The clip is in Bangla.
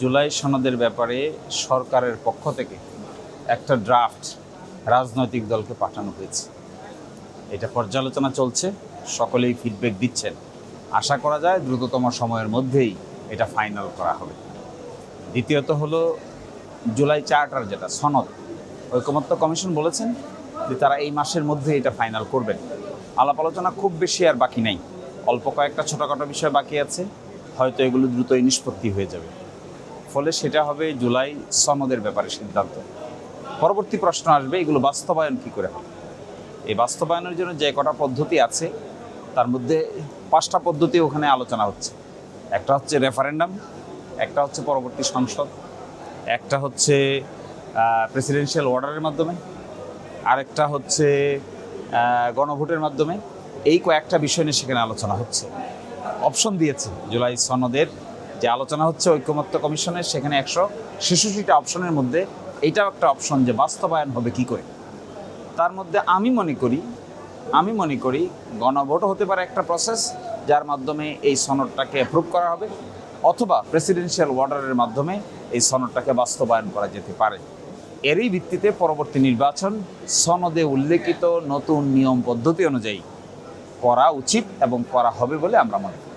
জুলাই সনদের ব্যাপারে সরকারের পক্ষ থেকে একটা ড্রাফট রাজনৈতিক দলকে পাঠানো হয়েছে। এটা পর্যালোচনা চলছে, সকলেই ফিডব্যাক দিচ্ছেন। আশা করা যায় দ্রুততম সময়ের মধ্যেই এটা ফাইনাল করা হবে। দ্বিতীয়ত হলো, জুলাই চার্টার যেটা, সনদ, ঐকমত্য কমিশন বলেছেন যে তারা এই মাসের মধ্যে এটা ফাইনাল করবেন। আলাপ আলোচনা খুব বেশি আর বাকি নাই। অল্প কয়েকটা ছোটোখাটো বিষয় বাকি আছে, হয়তো এগুলো দ্রুতই নিষ্পত্তি হয়ে যাবে। ফলে সেটা হবে জুলাই সনদের ব্যাপারে সিদ্ধান্ত। পরবর্তী প্রশ্ন আসবে, এগুলো বাস্তবায়ন কি করে হবে? এই বাস্তবায়নের জন্য যে কটা পদ্ধতি আছে, তার মধ্যে পাঁচটা পদ্ধতি ওখানে আলোচনা হচ্ছে। একটা হচ্ছে রেফারেন্ডাম একটা হচ্ছে পরবর্তী সংসদ, একটা হচ্ছে প্রেসিডেন্সিয়াল অর্ডারের মাধ্যমে, আরেকটা হচ্ছে গণভোটের মাধ্যমে। এই কয়েকটা বিষয় নিয়ে সেখানে আলোচনা হচ্ছে। অপশন দিয়েছে জুলাই সনদের যে আলোচনা হচ্ছে ঐক্যমত্য কমিশনের, সেখানে একশো ছেষট্টিটা অপশনের মধ্যে এইটাও একটা অপশন যে বাস্তবায়ন হবে কি করে। তার মধ্যে আমি মনে করি, আমি মনে করি গণভোটও হতে পারে একটা প্রসেস যার মাধ্যমে এই সনদটাকে অ্যাপ্রুভ করা হবে অথবা প্রেসিডেন্সিয়াল অর্ডারের মাধ্যমে এই সনদটাকে বাস্তবায়ন করা যেতে পারে। এরই ভিত্তিতে পরবর্তী নির্বাচন সনদে উল্লেখিত নতুন নিয়ম পদ্ধতি অনুযায়ী করা উচিত এবং করা হবে বলে আমরা মনে করি।